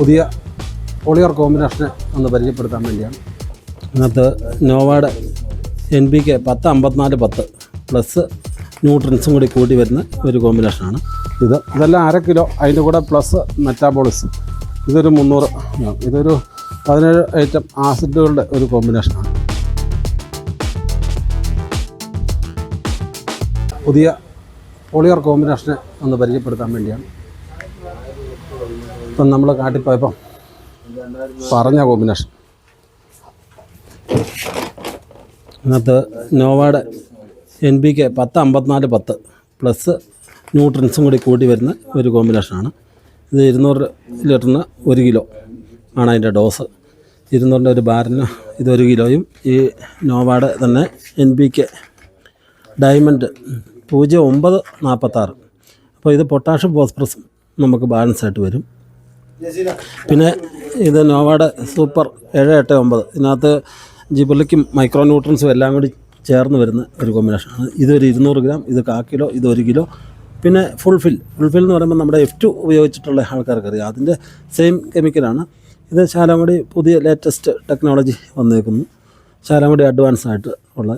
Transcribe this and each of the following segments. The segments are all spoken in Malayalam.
പുതിയ പോളിയർ കോമ്പിനേഷനെ ഒന്ന് പരിചയപ്പെടുത്താൻ വേണ്ടിയാണ്. ഇതിനകത്ത് നോവാഡ് എൻ ബി കെ പത്ത് അമ്പത്തിനാല് പത്ത് പ്ലസ് ന്യൂട്രൻസും കൂടി കൂട്ടി വരുന്ന ഒരു കോമ്പിനേഷനാണ്. ഇത് ഇതെല്ലാം അര കിലോ അതിന്റെ കൂടെ പ്ലസ് മെറ്റാബോളിസ് ഇതൊരു മുന്നൂറ് ഇതൊരു പതിനേഴ് ഐറ്റം ആസിഡുകളുടെ ഒരു കോമ്പിനേഷനാണ്. പുതിയ പോളിയർ കോമ്പിനേഷനെ ഒന്ന് പരിചയപ്പെടുത്താൻ വേണ്ടിയാണ്. ഇപ്പം നമ്മൾ കാട്ടിപ്പോയപ്പം പറഞ്ഞ കോമ്പിനേഷൻ. അതിനകത്ത് നോവയുടെ എൻ ബി കെ പത്ത് അമ്പത്തിനാല് പത്ത് പ്ലസ് ന്യൂട്രൻസും കൂടി കൂട്ടി വരുന്ന ഒരു കോമ്പിനേഷനാണ്. ഇത് ഇരുന്നൂറ് ലിറ്ററിന് ഒരു കിലോ ആണ് അതിന്റെ ഡോസ്. ഇരുന്നൂറിന്റെ ഒരു ബാരലിന് ഇതൊരു കിലോയും ഈ നോവാഡ് തന്നെ എൻ ബി കെ ഡയമണ്ട് പൂജ്യം ഒമ്പത് നാൽപ്പത്താറ്. അപ്പോൾ ഇത് പൊട്ടാഷ്യം ഫോസ്ഫറസും നമുക്ക് ബാലൻസ് ആയിട്ട് വരും. പിന്നെ ഇത് നോവാഡ് സൂപ്പർ ഏഴ് എട്ട് ഒമ്പത്. ഇതിനകത്ത് ജിബിളിക്കും മൈക്രോ ന്യൂട്രൻസും എല്ലാം കൂടി ചേർന്ന് വരുന്ന ഒരു കോമ്പിനേഷൻ കോമ്പിനേഷനാണ് ഇതൊരു ഇരുന്നൂറ് ഗ്രാം ഇത് കാ കിലോ ഇത് ഒരു കിലോ. പിന്നെ ഫുൾഫിൽ ഫുൾഫിൽ എന്ന് പറയുമ്പോൾ നമ്മുടെ എഫ് ടു ഉപയോഗിച്ചിട്ടുള്ള ആൾക്കാർക്ക് അറിയാം അതിന്റെ സെയിം കെമിക്കലാണ് ഇത് ശാലമുടി പുതിയ ലേറ്റസ്റ്റ് ടെക്നോളജി വന്നേക്കുന്നു. ശാലമുടി അഡ്വാൻസ് ആയിട്ട് ഉള്ള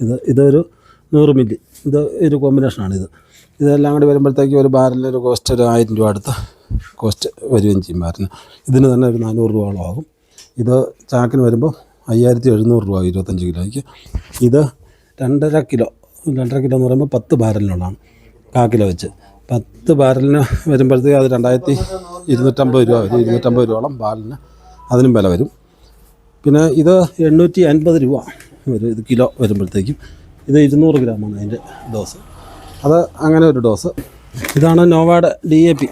ഇത്. ഇതൊരു നൂറ് മില്ലി ഇത് ഒരു കോമ്പിനേഷനാണിത് ഇതെല്ലാം കൂടി വരുമ്പോഴത്തേക്ക് ഒരു ബാരലിന് ഒരു കോസ്റ്റ് ഒരു ആയിരം രൂപ അടുത്ത് കോസ്റ്റ് വരികയും ചെയ്യും ബാരലിന്. ഇതിന് തന്നെ ഒരു നാനൂറ് രൂപയോളം ആകും. ഇത് ചാക്കിന് വരുമ്പോൾ അയ്യായിരത്തി എഴുന്നൂറ് രൂപ ഇരുപത്തഞ്ച് കിലോയ്ക്ക്. ഇത് രണ്ടര കിലോ രണ്ടര കിലോ എന്ന് പറയുമ്പോൾ പത്ത് ബാരലിനുള്ളതാണ് കാ കിലോ വെച്ച്. പത്ത് ബാരലിന് വരുമ്പോഴത്തേക്ക് അത് രണ്ടായിരത്തി ഇരുന്നൂറ്റമ്പത് രൂപ വരും. ഇരുന്നൂറ്റമ്പത് രൂപയോളം ബാരലിന് അതിനും വില വരും. പിന്നെ ഇത് എണ്ണൂറ്റി അൻപത് രൂപ വരും. ഇത് കിലോ വരുമ്പോഴത്തേക്കും. ഇത് ഇരുന്നൂറ് ഗ്രാമാണ് അതിന്റെ ഡോസ് അത് അങ്ങനെ ഒരു ഡോസ് ഇതാണ് നോവാഡ് ഡി എ പി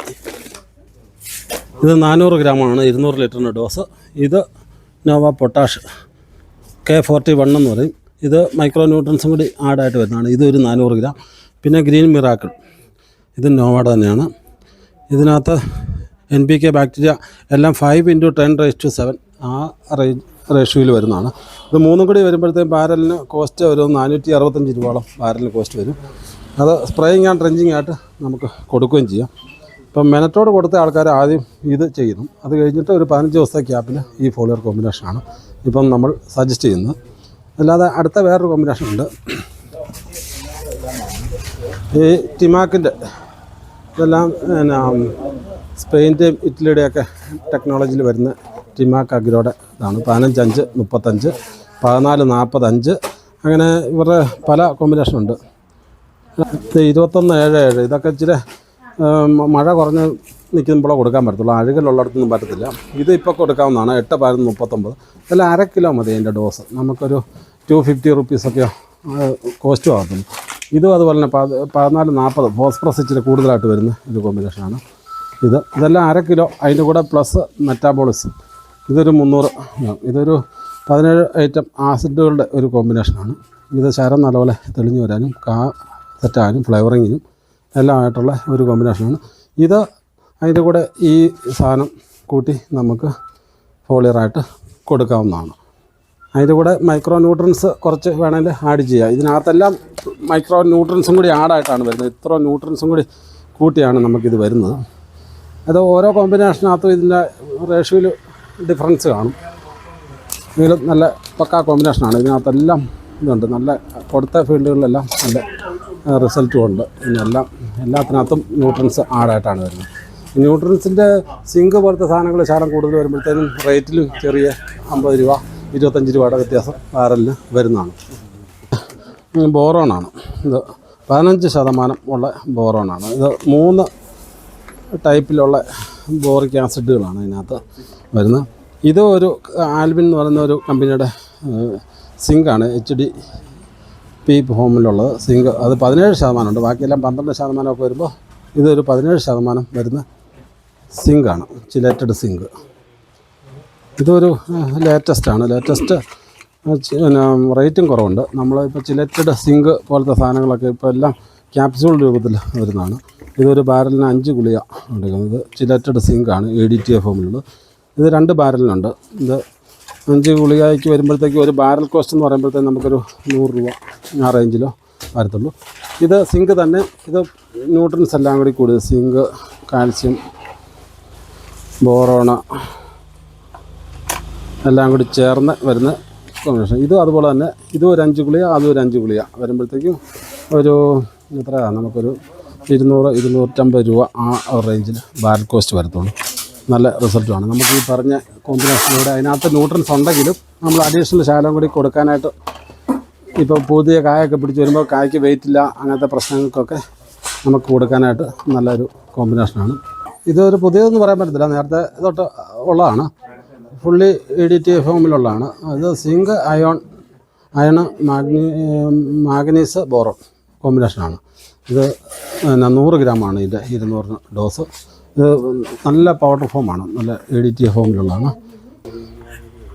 ഇത് നാനൂറ് ഗ്രാമാണ് ഇരുന്നൂറ് ലിറ്ററിന്റെ ഡോസ് ഇത് Nova potash K forty one എന്ന് പറയും. ഇത് മൈക്രോ ന്യൂട്രൻസും കൂടി ആഡായിട്ട് വരുന്നതാണ്. ഇത് ഒരു നാനൂറ് ഗ്രാം. പിന്നെ ഗ്രീൻ മിറാക്കിൾ. ഇത് നോവാഡ് തന്നെയാണ്. ഇതിനകത്ത് എൻ പി കെ ബാക്ടീരിയ എല്ലാം ഫൈവ് ഇന്റു ടെൻ റേസ് ടു സെവൻ ആ റേ റേഷ്യോയിൽ വരുന്നതാണ്. ഇത് മൂന്നും കൂടി വരുമ്പോഴത്തേക്കും ബാരലിന് കോസ്റ്റ് ഒരു നാനൂറ്റി അറുപത്തഞ്ച് രൂപയോളം ബാരലിന് കോസ്റ്റ് വരും. അത് സ്പ്രേയിങ് ആൻഡ് ഡ്രഞ്ചിങ് ആയിട്ട് നമുക്ക് കൊടുക്കുകയും ചെയ്യാം. ഇപ്പം മെനറ്റോട് കൊടുത്ത ആൾക്കാർ ആദ്യം ഇത് ചെയ്യുന്നു. അത് കഴിഞ്ഞിട്ട് ഒരു പതിനഞ്ച് ദിവസത്തെ ക്യാപ്പിൽ ഈ ഫോളിയർ കോമ്പിനേഷനാണ് ഇപ്പം നമ്മൾ സജസ്റ്റ് ചെയ്യുന്നത്. അല്ലാതെ അടുത്ത വേറൊരു കോമ്പിനേഷൻ ഉണ്ട്. ഈ ടിമാക്കിന്റെ ഇതെല്ലാം പിന്നെ സ്പെയിന്റെയും ഇറ്റലിയുടെയൊക്കെ ടെക്നോളജിയിൽ വരുന്ന ടിമാക്ക് അഗ്രോയുടെ ഇതാണ്. പതിനഞ്ച് അഞ്ച് മുപ്പത്തഞ്ച് പതിനാല് നാൽപ്പത്തഞ്ച് അങ്ങനെ ഇവരുടെ പല കോമ്പിനേഷനുണ്ട് ഇരുപത്തൊന്ന് ഏഴ് ഏഴ്. ഇതൊക്കെ ഇച്ചിരി മഴ കുറഞ്ഞ് നിൽക്കുമ്പോഴേ കൊടുക്കാൻ പറ്റത്തുള്ളൂ. അഴുകലുള്ളിടത്തൊന്നും പറ്റത്തില്ല. ഇത് ഇപ്പോൾ കൊടുക്കാവുന്നതാണ്. എട്ട് പതിനൊന്ന് മുപ്പത്തൊമ്പത്. അല്ല അര കിലോ മതി അതിന്റെ ഡോസ്. നമുക്കൊരു ടു ഫിഫ്റ്റി റുപ്പീസൊക്കെ കോസ്റ്റും ആകത്തുള്ളൂ ഇതും അതുപോലെ തന്നെ പത് പതിനാല് നാൽപ്പത് ഫോസ്ഫറസ് ഇച്ചിരി കൂടുതലായിട്ട് വരുന്ന ഒരു കോമ്പിനേഷനാണ് ഇത് ഇതെല്ലാം അര കിലോ. അതിന്റെ കൂടെ പ്ലസ് മെറ്റാബോളിസ് ഇതൊരു മുന്നൂറ് ഇതൊരു പതിനേഴ് ഐറ്റം ആസിഡുകളുടെ ഒരു കോമ്പിനേഷനാണ് ഇത് ശരം നല്ലപോലെ തെളിഞ്ഞു വരാനും കാ സെറ്റാകാനും ഫ്ലേവറിങ്ങിനും എല്ലാം ആയിട്ടുള്ള ഒരു കോമ്പിനേഷനാണ് ഇത് അതിന്റെ കൂടെ ഈ സാധനം കൂട്ടി നമുക്ക് ഫോളിയറായിട്ട് കൊടുക്കാവുന്നതാണ്. അതിന്റെ കൂടെ മൈക്രോ ന്യൂട്രൻസ് കുറച്ച് വേണമെങ്കിൽ ആഡ് ചെയ്യാം. ഇതിനകത്തെല്ലാം മൈക്രോ ന്യൂട്രൻസും കൂടി ആഡായിട്ടാണ് വരുന്നത്. ഇത്ര ന്യൂട്രൻസും കൂടി കൂട്ടിയാണ് നമുക്കിത് വരുന്നത്. അത് ഓരോ കോമ്പിനേഷനകത്തും ഇതിന്റെ റേഷ്യോയിൽ ഡിഫറൻസ് കാണും. എങ്കിലും നല്ല പക്കാ കോമ്പിനേഷനാണ് ഇതിനകത്തെല്ലാം ഇതുണ്ട്. നല്ല കൊടുത്ത ഫീൽഡുകളിലെല്ലാം നല്ല റിസൾട്ടും ഉണ്ട് ഇതിനെല്ലാം എല്ലാത്തിനകത്തും ന്യൂട്രൻസ് ആഡായിട്ടാണ് വരുന്നത്. ന്യൂട്രൻസിന്റെ സിങ്ക് പോലത്തെ സാധനങ്ങൾ ശാലം കൂടുതൽ വരുമ്പോഴത്തേനും റേറ്റിലും ചെറിയ അമ്പത് രൂപ ഇരുപത്തഞ്ച് രൂപയുടെ വ്യത്യാസം ബാരലിന് വരുന്നതാണ്. ബോറോണാണ്. ഇത് പതിനഞ്ച് ശതമാനം ഉള്ള ബോറോണാണ്. ഇത് മൂന്ന് ടൈപ്പിലുള്ള ബോറിക് ആസിഡുകളാണ് ഇതിനകത്ത് വരുന്നത്. ഇത് ഒരു ആൽബിൻ എന്ന് പറയുന്ന ഒരു കമ്പനിയുടെ സിങ്കാണ് എച്ച് ഡി പി ഹോമിലുള്ളത് സിങ്ക് അത് പതിനേഴ് ശതമാനമുണ്ട്. ബാക്കിയെല്ലാം പന്ത്രണ്ട് ശതമാനമൊക്കെ വരുമ്പോൾ ഇതൊരു പതിനേഴ് ശതമാനം വരുന്ന സിങ്കാണ്. Chelated zinc. ഇതൊരു ലേറ്റസ്റ്റാണ് ലേറ്റസ്റ്റ് പിന്നെ റേറ്റും കുറവുണ്ട്. നമ്മൾ ഇപ്പോൾ ചിലറ്റഡ് സിങ്ക് പോലത്തെ സാധനങ്ങളൊക്കെ ഇപ്പോൾ എല്ലാം ക്യാപ്സ്യൂൾ രൂപത്തിൽ വരുന്നതാണ്. ഇതൊരു ബാരലിന് അഞ്ച് ഗുളിക എടുക്കുന്നത് ചിലറ്റഡ് സിങ്കാണ് എ ഡി ടി എഫ് ഫോമിലുള്ളത് ഇത് രണ്ട് ബാരലിനുണ്ട്. ഇത് അഞ്ച് ഗുളികയ്ക്ക് വരുമ്പോഴത്തേക്ക് ഒരു ബാരൽ കോസ്റ്റ് എന്ന് പറയുമ്പോഴത്തേക്ക് നമുക്കൊരു നൂറ് രൂപ ആ റേഞ്ചിലോ വരത്തുള്ളൂ. ഇത് സിങ്ക് തന്നെ ഇത് ന്യൂട്രൻസ് എല്ലാം കൂടി കൂടിയത് സിങ്ക് കാൽസ്യം ബോറോണ എല്ലാം കൂടി ചേർന്ന് വരുന്ന കോമ്പിനേഷൻ ഇതും അതുപോലെ തന്നെ ഇതും ഒരു അഞ്ച് ഗുളിക അതും ഒരു അഞ്ച് ഗുളിക വരുമ്പോഴത്തേക്കും ഒരു എത്രയാണ് നമുക്കൊരു ഇരുന്നൂറ് ഇരുന്നൂറ്റമ്പത് രൂപ ആ റേഞ്ചിൽ ബാരൽ കോസ്റ്റ് വരത്തുള്ളൂ. നല്ല റിസൾട്ടുമാണ് നമുക്ക് ഈ പറഞ്ഞ കോമ്പിനേഷനിലൂടെ അതിനകത്ത് ന്യൂട്രൻസ് ഉണ്ടെങ്കിലും നമ്മൾ അഡീഷണൽ ശാലം കൂടി കൊടുക്കാനായിട്ട് ഇപ്പോൾ പുതിയ കായൊക്കെ പിടിച്ച് വരുമ്പോൾ കായ്ക്ക് വെയിറ്റ് ഇല്ല അങ്ങനത്തെ പ്രശ്നങ്ങൾക്കൊക്കെ നമുക്ക് കൊടുക്കാനായിട്ട് നല്ലൊരു കോമ്പിനേഷനാണ് ഇതൊരു പുതിയതെന്ന് പറയാൻ പറ്റത്തില്ല. നേരത്തെ തൊട്ട് ഉള്ളതാണ്. ഫുള്ളി ഇ ഡി ടി ഫോമിലുള്ളതാണ്. അത് സിങ്ക് അയോൺ അയണ് മാഗ്നി മാഗ്നീസ് ബോറോൺ കോമ്പിനേഷനാണ്. ഇത് നൂറ് ഗ്രാമാണ് ഇതിന്റെ ഇരുന്നൂറിന് ഡോസ്. ഇത് നല്ല പൗഡർ ഫോമാണ് നല്ല എ ഡി ടി ഫോമിലുള്ളതാണ്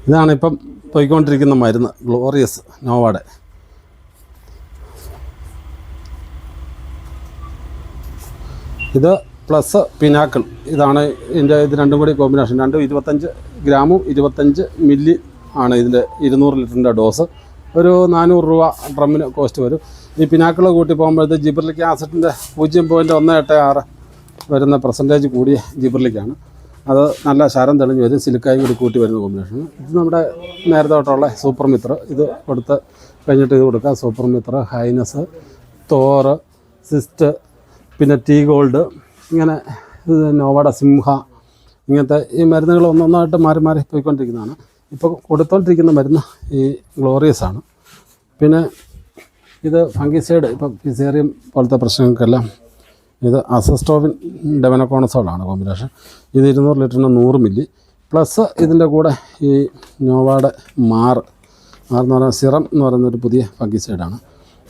ഇതാണ് ഇപ്പം പോയിക്കൊണ്ടിരിക്കുന്ന മരുന്ന് ഗ്ലോറിയസ് നോവാടെ ഇത് പ്ലസ് പിനാക്കിൾ ഇതാണ് ഇതിന്റെ ഇത് രണ്ടും കൂടി കോമ്പിനേഷൻ രണ്ടും ഇരുപത്തഞ്ച് ഗ്രാമും ഇരുപത്തഞ്ച് മില്ലി ആണ് ഇതിന്റെ ഇരുന്നൂറ് ലിറ്ററിന്റെ ഡോസ് ഒരു നാനൂറ് രൂപ ഡ്രമ്മിന് കോസ്റ്റ് വരും. ഈ പിനാക്കിൾ കൂട്ടി പോകുമ്പോഴത്തെ ജിബ്രലിക് ആസിഡിന്റെ പൂജ്യം പോയിന്റ് ഒന്ന് എട്ട് ആറ് വരുന്ന പെർസെന്റേജ് കൂടിയ ജിബ്രലിക്കാണ് അത് നല്ല ശരം തെളിഞ്ഞ് വരും സിലിക്കായും കൂടി കൂട്ടി വരുന്ന കോമ്പിനേഷൻ ഇത് നമ്മുടെ നേരത്തെ തൊട്ടുള്ള സൂപ്പർ മിത്ര. ഇത് കൊടുത്ത് കഴിഞ്ഞിട്ട് ഇത് കൊടുക്കുക സൂപ്പർ മിത്ര ഹൈനസ് തോറ് സിസ്റ്റ് പിന്നെ ടീ ഗോൾഡ് ഇങ്ങനെ നോവാഡ സിംഹ ഇങ്ങനത്തെ ഈ മരുന്നുകൾ ഒന്നൊന്നായിട്ട് മാറി മാറി പോയിക്കൊണ്ടിരിക്കുന്നതാണ്. ഇപ്പോൾ കൊടുത്തോണ്ടിരിക്കുന്ന മരുന്ന് ഈ ഗ്ലോറിയസ് ആണ്. പിന്നെ ഇത് ഫംഗിസൈഡ് ഇപ്പം ഫിസേറിയം പോലത്തെ പ്രശ്നങ്ങൾക്കെല്ലാം ഇത് അസസ്റ്റോവിൻ ഡെവനക്കോണസോളാണ് കോമ്പിനേഷൻ. ഇത് ഇരുന്നൂറ് ലിറ്ററിന് നൂറ് മില്ലി. പ്ലസ് ഇതിന്റെ കൂടെ ഈ നോവാഡ് മാർ മാർ എന്ന് പറയുന്ന സിറം എന്ന് പറയുന്ന ഒരു പുതിയ ഫംഗിസൈഡാണ്.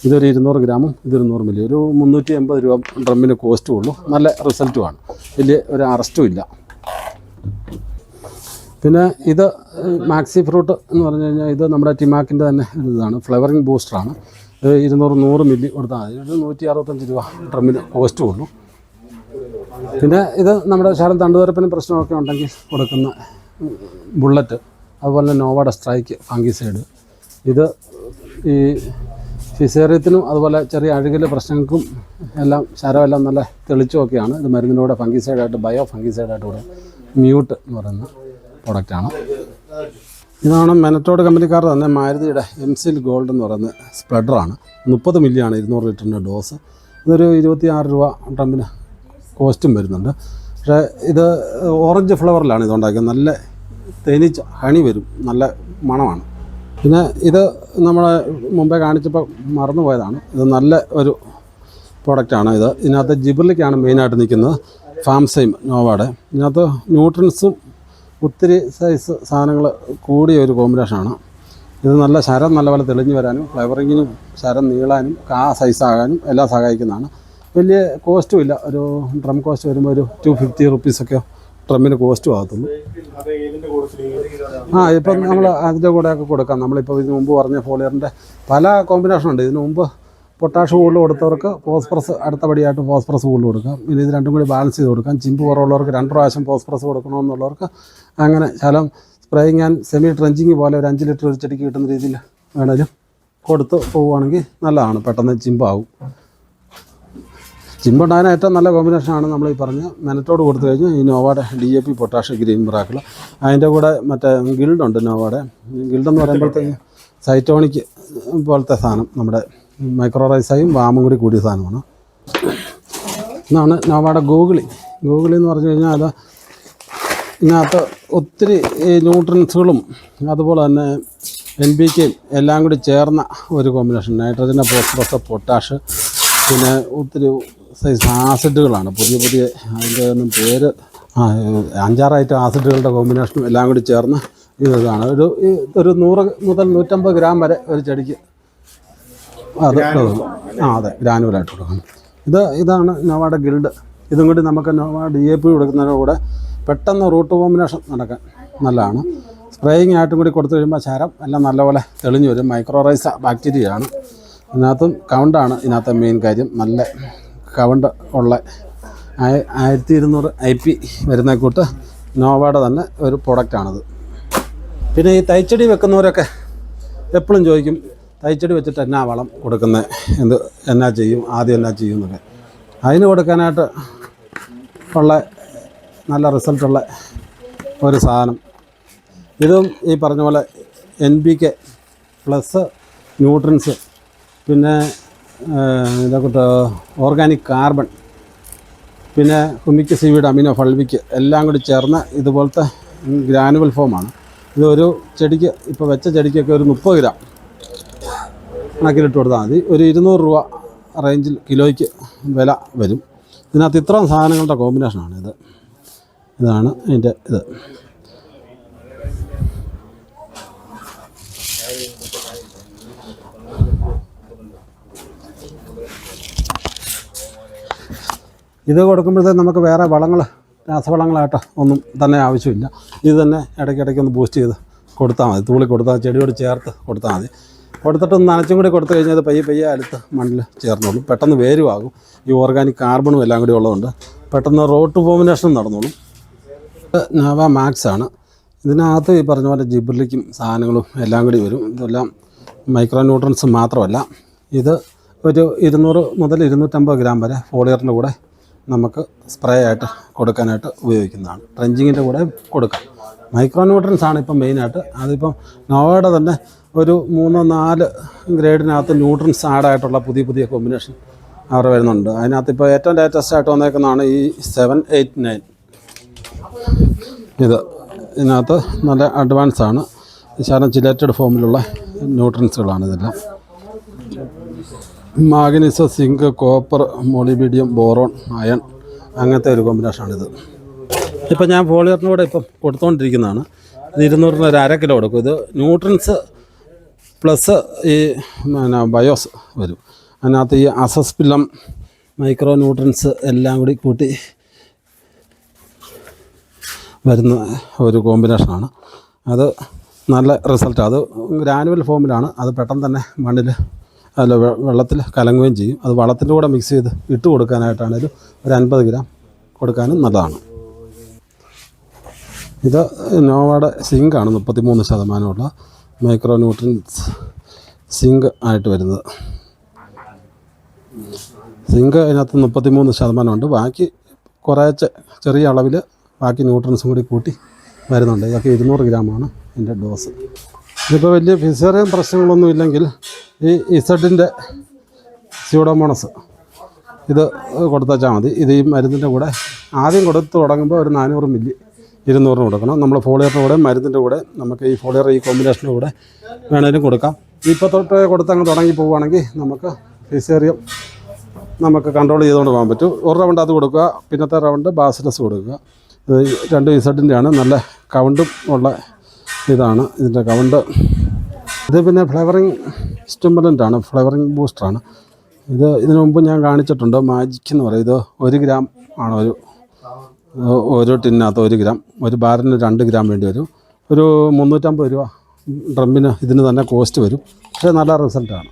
ഇതൊരു ഇരുന്നൂറ് ഗ്രാമും ഇതൊരു മില്ലി. ഒരു മുന്നൂറ്റി എൺപത് രൂപ ഡ്രമ്മിന് കോസ്റ്റും ഉള്ളൂ. നല്ല റിസൾട്ടുമാണ്. വലിയ ഒരു അറസ്റ്റും ഇല്ല. പിന്നെ ഇത് മാക്സി ഫ്രൂട്ട് എന്ന് പറഞ്ഞു കഴിഞ്ഞാൽ ഇത് നമ്മുടെ ടിമാക്കിന്റെ തന്നെ ഒരു ഇതാണ്. ഫ്ലവറിങ് ബൂസ്റ്ററാണ്. ഇരുന്നൂറ് നൂറ് മില്ലി കൊടുത്താൽ മതി. ഒരു നൂറ്റി അറുപത്തഞ്ച് രൂപ ഡ്രമ്മിന് കോസ്റ്റും ഉള്ളൂ പിന്നെ ഇത് നമ്മുടെ ശരം തണ്ടുതരപ്പിന് പ്രശ്നമൊക്കെ ഉണ്ടെങ്കിൽ കൊടുക്കുന്ന ബുള്ളറ്റ് അതുപോലെ തന്നെ നോവാഡ സ്ട്രൈക്ക് ഫംഗിസൈഡ്. ഇത് ഈ ഫിസേറിയത്തിനും അതുപോലെ ചെറിയ അഴുകൽ പ്രശ്നങ്ങൾക്കും എല്ലാം ശരമെല്ലാം നല്ല തെളിച്ചുമൊക്കെയാണ്. ഇത് മരുന്നിലൂടെ ഫംഗിസൈഡായിട്ട് ബയോ ഫംഗിസൈഡായിട്ട് കൂടെ മ്യൂട്ട് എന്ന് പറയുന്ന പ്രൊഡക്റ്റാണ് ഇതാണ് മെനറ്റോഡ് കമ്പനിക്കാർ തന്നെ മാരുതിയുടെ എംസിൽ ഗോൾഡ് എന്ന് പറയുന്ന സ്പ്രെഡറാണ് മുപ്പത് മില്ലിയാണ് ഇരുന്നൂറ് ലിറ്ററിന്റെ ഡോസ്. ഇതൊരു ഇരുപത്തി ആറ് രൂപ ടമ്പിന് കോസ്റ്റും വരുന്നുണ്ട്. പക്ഷേ ഇത് ഓറഞ്ച് ഫ്ലവറിലാണ് ഇത് ഉണ്ടാക്കിയത് നല്ല തേനീച്ച ഹണി വരും. നല്ല മണമാണ്. പിന്നെ ഇത് നമ്മളെ മുമ്പേ കാണിച്ചപ്പോൾ മറന്നു പോയതാണ്. ഇത് നല്ല ഒരു പ്രോഡക്റ്റാണ് ഇത്. ഇതിനകത്ത് ജിബിലിക്കാണ് മെയിനായിട്ട് നിൽക്കുന്നത്. ഫാംസൈം നോവാടെ ഇതിനകത്ത് ന്യൂട്രൻസും ഒത്തിരി സൈസ് സാധനങ്ങൾ കൂടിയ ഒരു കോമ്പിനേഷനാണ് ഇത് നല്ല ശരം നല്ലപോലെ തെളിഞ്ഞു വരാനും ഫ്ലവറിങ്ങിനും ശരം നീളാനും ആ സൈസാകാനും എല്ലാം സഹായിക്കുന്നതാണ്. വലിയ കോസ്റ്റും ഇല്ല. ഒരു ഡ്രം കോസ്റ്റ് വരുമ്പോൾ ഒരു ടു ഫിഫ്റ്റി റുപ്പീസൊക്കെ ഡ്രമ്മിന് കോസ്റ്റും ആകത്തുള്ളൂ. ആ ഇപ്പം നമ്മൾ അതിന്റെ കൂടെയൊക്കെ കൊടുക്കാം. നമ്മളിപ്പോൾ ഇതിന് മുമ്പ് പറഞ്ഞ ഫോളിയറിന്റെ പല കോമ്പിനേഷനുണ്ട് ഇതിന് മുമ്പ് പൊട്ടാഷ് കൂടുതൽ കൊടുത്തവർക്ക് ഫോസ്ഫറസ് അടുത്ത പടിയായിട്ട് ഫോസ്ഫറസ് കൂടുതൽ കൊടുക്കാം. പിന്നെ ഇത് രണ്ടും കൂടി ബാലൻസ് ചെയ്ത് കൊടുക്കാം. ചിമ്പ് കുറവുള്ളവർക്ക് രണ്ട് പ്രാവശ്യം ഫോസ്ഫറസ് കൊടുക്കണമെന്നുള്ളവർക്ക് അങ്ങനെ ശലം സ്പ്രേയിങ് ആൻഡ് സെമി ട്രഞ്ചിങ് പോലെ ഒരു അഞ്ച് ലിറ്റർ ഒരു ചെടിക്ക് കിട്ടുന്ന രീതിയിൽ വേണേലും കൊടുത്ത് പോവുകയാണെങ്കിൽ നല്ലതാണ്. പെട്ടെന്ന് ചിമ്പാവും. ചിമ്പുണ്ടാകാൻ ഏറ്റവും നല്ല കോമ്പിനേഷനാണ് നമ്മൾ ഈ പറഞ്ഞ മെനറ്റോട് കൊടുത്തു കഴിഞ്ഞാൽ ഈ നോവാടെ D A P potash green miracle. അതിന്റെ കൂടെ മറ്റേ ഗിൽഡുണ്ട് നോവാടെ. ഗിൽഡെന്ന് പറയുമ്പോഴത്തേക്ക് സൈറ്റോണിക് പോലത്തെ സാധനം നമ്മുടെ മൈക്രോ റൈസായും വാമും കൂടി കൂടിയ സാധനമാണ്. ഇതാണ് നവാട ഗൂഗിളി ഗൂഗിളി എന്ന് പറഞ്ഞു കഴിഞ്ഞാൽ അത് ഇതിനകത്ത് ഒത്തിരി ന്യൂട്രൻസുകളും അതുപോലെ തന്നെ എൻ ബി കെയും എല്ലാം കൂടി ചേർന്ന ഒരു കോമ്പിനേഷൻ. നൈട്രജന്റെ ഫോസ്ഫറസ് പൊട്ടാഷ് പിന്നെ ഒത്തിരി സൈസ് ആസിഡുകളാണ്. പുതിയ പുതിയ അതിന്റെ ഒന്നും പേര് അഞ്ചാറായിട്ട് ആസിഡുകളുടെ കോമ്പിനേഷനും എല്ലാം കൂടി ചേർന്ന് ഇതാണ്. ഒരു ഒരു നൂറ് മുതൽ നൂറ്റമ്പത് ഗ്രാം വരെ ഒരു ചെടിക്ക് അത് ആ അതെ. ഗ്രാനുവലായിട്ട് കൊടുക്കണം. ഇത് ഇതാണ് നവാഡ ഗിൽഡ്. ഇതും കൂടി നമുക്ക് നവാ ഡി എ പി കൊടുക്കുന്നതിന്റെ കൂടെ പെട്ടെന്ന് റൂട്ട് കോമ്പിനേഷൻ നടക്കാൻ നല്ലതാണ്. സ്പ്രേയിങ് ആയിട്ടും കൂടി കൊടുത്തു കഴിയുമ്പോൾ ശരം എല്ലാം നല്ലപോലെ തെളിഞ്ഞു വരും. മൈക്രോറൈസ ബാക്ടീരിയ ആണ് ഇതിനകത്തും കൗണ്ടാണ് ഇതിനകത്തെ മെയിൻ കാര്യം. നല്ല കൗണ്ട് ഉള്ള ആയി- ആയിരത്തി ഇരുന്നൂറ് ഐ പി വരുന്ന കൂട്ട് നോവയുടെ തന്നെ ഒരു പ്രൊഡക്റ്റാണിത് പിന്നെ ഈ തൈച്ചെടി വെക്കുന്നവരൊക്കെ എപ്പോഴും ചോദിക്കും തൈച്ചെടി വെച്ചിട്ട് എന്നാ വളം കൊടുക്കുന്നത് എന്ത് എന്നാ ചെയ്യും? ആദ്യം എന്നാ ചെയ്യും എന്നൊക്കെ. അതിന് കൊടുക്കാനായിട്ട് ഉള്ള നല്ല റിസൾട്ടുള്ള ഒരു സാധനം. ഇതും ഈ പറഞ്ഞ പോലെ N B K plus nutrients പിന്നെ ഇതൊക്കെ ഓർഗാനിക് കാർബൺ പിന്നെ ഹുമിക്ക് സീവീഡ് അമിനോ ഫൾവിക്ക് എല്ലാം കൂടി ചേർന്ന ഇതുപോലത്തെ ഗ്രാനുവൽ ഫോമാണ് ഇതൊരു ചെടിക്ക് ഇപ്പോൾ വെച്ച ചെടിക്കൊക്കെ ഒരു മുപ്പത് ഗ്രാം കണക്കിലിട്ട് കൊടുത്താൽ മതി. ഒരു ഇരുന്നൂറ് രൂപ റേഞ്ചിൽ കിലോയ്ക്ക് വില വരും. ഇതിനകത്ത് ഇത്രയും സാധനങ്ങളുടെ കോമ്പിനേഷനാണ് ഇത്. ഇതാണ് ഇതിന്റെ ഇത്. ഇത് കൊടുക്കുമ്പോഴത്തേക്ക് നമുക്ക് വേറെ വളങ്ങൾ രാസവളങ്ങളായിട്ട് ഒന്നും തന്നെ ആവശ്യമില്ല. ഇത് തന്നെ ഇടയ്ക്കിടയ്ക്ക് ഒന്ന് ബൂസ്റ്റ് ചെയ്ത് കൊടുത്താൽ മതി. തൂളി കൊടുത്താൽ ചെടിയോട് ചേർത്ത് കൊടുത്താൽ മതി. കൊടുത്തിട്ട് ഒന്ന് നനച്ചും കൂടി കൊടുത്തു കഴിഞ്ഞാൽ പയ്യെ പയ്യെ അലുത്ത് മണ്ണിൽ ചേർന്നോളും. പെട്ടെന്ന് വേരുവാകും. ഈ ഓർഗാനിക് കാർബണും എല്ലാം കൂടി ഉള്ളതുകൊണ്ട് പെട്ടെന്ന് റോട്ട് ഫോമിനേഷൻ നടന്നോളും. നവ മാക്സ് ആണ്. ഇതിനകത്ത് ഈ പറഞ്ഞ പോലെ ജിബ്രലിക്കും സാധനങ്ങളും എല്ലാം കൂടി വരും. ഇതെല്ലാം മൈക്രോ ന്യൂട്രൻസ് മാത്രമല്ല. ഇത് ഒരു ഇരുന്നൂറ് മുതൽ ഇരുന്നൂറ്റമ്പത് ഗ്രാം വരെ ഫോളിയറിന്റെ കൂടെ നമുക്ക് സ്പ്രേ ആയിട്ട് കൊടുക്കാനായിട്ട് ഉപയോഗിക്കുന്നതാണ്. ട്രെഞ്ചിങ്ങിന്റെ കൂടെ കൊടുക്കാം. മൈക്രോ ന്യൂട്രൻസ് ആണ് ഇപ്പം മെയിനായിട്ട് അതിപ്പം നോവയുടെ തന്നെ ഒരു മൂന്നോ നാല് ഗ്രേഡിനകത്ത് ന്യൂട്രൻസ് ആഡായിട്ടുള്ള പുതിയ പുതിയ കോമ്പിനേഷൻ അവർ വരുന്നുണ്ട്. അതിനകത്ത് ഇപ്പോൾ ഏറ്റവും ലേറ്റസ്റ്റ് ആയിട്ട് വന്നേക്കുന്നതാണ് ഈ സെവൻ എയ്റ്റ് നയൻ ഇത് ഇതിനകത്ത് നല്ല അഡ്വാൻസ് ആണ്. ശാലം ചിലേറ്റഡ് ഫോമിലുള്ള ന്യൂട്രൻസുകളാണ് ഇതെല്ലാം. Manganese zinc copper molybdenum boron iron അങ്ങനത്തെ ഒരു കോമ്പിനേഷനാണിത് ഇപ്പം ഞാൻ ഫോളിയറിനോട് ഇപ്പം കൊടുത്തുകൊണ്ടിരിക്കുന്നതാണ് ഇത് ഇരുന്നൂറിന് ഒരു അര കിലോ കൊടുക്കും. ഇത് ന്യൂട്രൻസ് പ്ലസ് ഈ പിന്നെ ബയോസ് വരും. അതിനകത്ത് ഈ അസസ് പില്ലം മൈക്രോ ന്യൂട്രൻസ് എല്ലാം കൂടി കൂട്ടി വരുന്ന ഒരു കോമ്പിനേഷനാണ്. അത് നല്ല റിസൾട്ട്. അത് ഗ്രാനുവൽ ഫോമിലാണ്. അത് പെട്ടെന്ന് തന്നെ മണ്ണിൽ അല്ല വെള്ളത്തിൽ കലങ്ങുകയും ചെയ്യും. അത് വളത്തിന്റെ കൂടെ മിക്സ് ചെയ്ത് ഇട്ട് കൊടുക്കാനായിട്ടാണേലും ഒരു അൻപത് ഗ്രാം കൊടുക്കാനും നല്ലതാണ്. ഇത് നോവയുടെ സിങ്കാണ് മുപ്പത്തി മൂന്ന് ശതമാനമുള്ള മൈക്രോ ന്യൂട്രിയൻസ് സിങ്ക് ആയിട്ട് വരുന്നത്. സിങ്ക് അതിനകത്ത് മുപ്പത്തി മൂന്ന് ശതമാനമുണ്ട്. ബാക്കി കുറേശ്ശെ ചെറിയ അളവിൽ ബാക്കി ന്യൂട്രൻസും കൂടി കൂട്ടി വരുന്നുണ്ട്. ഇതൊക്കെ ഇരുന്നൂറ് ഗ്രാമാണ് ഇതിന്റെ ഡോസ്. ഇതിപ്പോൾ വലിയ ഫിസേറിയൻ പ്രശ്നങ്ങളൊന്നും ഇല്ലെങ്കിൽ ഈ ഇസഡിന്റെ സ്യൂഡോമോണസ് ഇത് കൊടുത്താൽ മതി. ഇത് ഈ മരുന്നിന്റെ കൂടെ ആദ്യം കൊടുത്ത് തുടങ്ങുമ്പോൾ ഒരു നാനൂറ് മില്ലി ഇരുന്നൂറിന് കൊടുക്കണം. നമ്മൾ ഫോളിയറിന്റെ കൂടെ മരുന്നിന്റെ കൂടെ നമുക്ക് ഈ ഫോളിയർ ഈ കോമ്പിനേഷന്റെ കൂടെ വേണേലും കൊടുക്കാം. ഇപ്പോൾ തൊട്ട് കൊടുത്തങ്ങ് തുടങ്ങി പോവുകയാണെങ്കിൽ നമുക്ക് ഫിസേറിയം നമുക്ക് കൺട്രോൾ ചെയ്തുകൊണ്ട് പോകാൻ പറ്റും. ഒരു റൗണ്ട് അത് കൊടുക്കുക. പിന്നത്തെ റൗണ്ട് ബാസിലസ് കൊടുക്കുക. ഇത് രണ്ട് വിസഡിന്റെയാണ് നല്ല കൗണ്ടും ഉള്ള ഇതാണ് ഇതിന്റെ കൗണ്ട് ഇത് പിന്നെ ഫ്ലേവറിങ് സ്റ്റിമുലന്റാണ് ഫ്ലേവറിങ് ബൂസ്റ്ററാണ് ഇത് ഇതിനു മുമ്പ് ഞാൻ കാണിച്ചിട്ടുണ്ട്. മാജിക് എന്ന് പറയും. ഇത് ഒരു ഗ്രാം ആണ് ഒരു ഒരു ടിന്നകത്ത് ഒരു ഗ്രാം ഒരു ബാറിന് രണ്ട് ഗ്രാം വേണ്ടി വരും. ഒരു മുന്നൂറ്റമ്പത് രൂപ ഡ്രമ്മിന് ഇതിന് തന്നെ കോസ്റ്റ് വരും. പക്ഷേ നല്ല റിസൾട്ടാണ്.